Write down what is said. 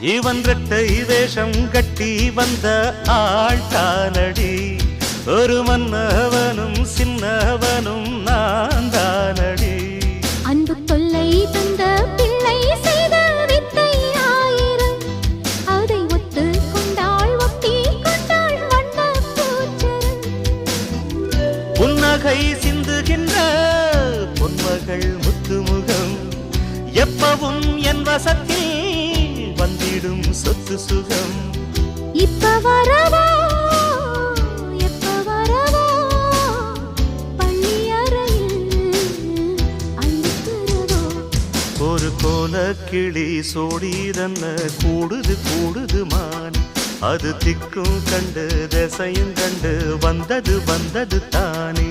இவன் ரெட்டை வேஷம் கட்டி வந்த ஆள் தானடி. ஒரு மன்னவனும் சின்னவனும் நான் தானடி. அன்பு தொல்லை தந்த பிள்ளை செய்த வித்தை ஆயிரம். அதை ஒத்து கொண்டாள் ஒட்டி கொண்டாள் வண்ண புன்னகை சிந்துகின்ற பொன்மகள் முத்துமுகம். எப்பவும் என் வசத்தில் வந்திடும் சொத்து சுகம். இப்ப வரவா? எப்ப வரவா? பள்ளி அறையில் அழுத்துறவா ஒரு கோல கிளி சோடிதன்ன கூடுது கூடுது மான். அது திக்கும் கண்டு திசையும் கண்டு வந்தது வந்தது தானே.